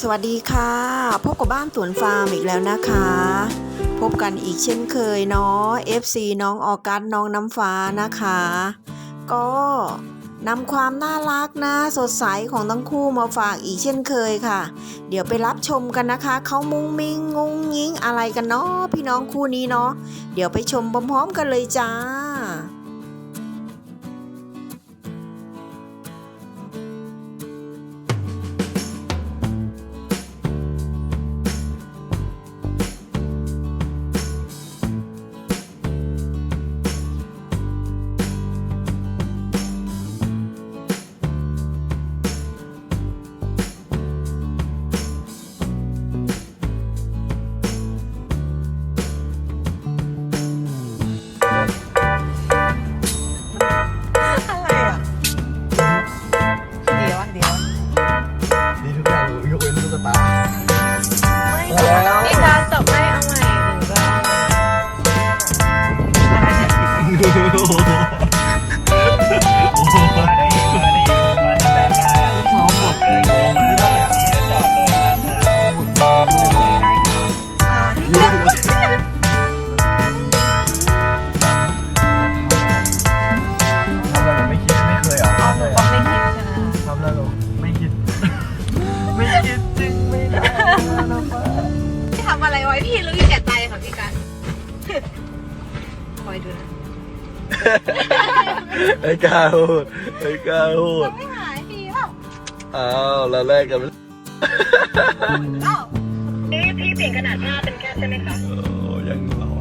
สวัสดีค่ะ พบกับบ้านสวนฟาร์มอีกแล้วนะคะ พบกันอีกเช่นเคยเนาะ FC น้องออกัสน้องน้ำฟ้านะคะ ก็นำความน่ารักนะสดใสของทั้งคู่มาฝากอีกเช่นเคยค่ะ เดี๋ยวไปรับชมกันนะคะ เขามุ้งมิงงุ้งยิงอะไรกันเนาะพี่น้องคู่นี้เนาะเดี๋ยวไปชมพร้อมๆกันเลยจ้า ทำอะไรไว้พี่รู้อยู่แก่ใจค่ะพี่การคอยดูนะ ไอ้กล้าพูดไอ้กล้าพูดไม่หายพี่เปล่าอ้าวเราแลกกันเอ้านี่พี่เปลี่ยนขนาดผ้าเป็นแค่ใช่ไหมคะโอ้ยังหล่อ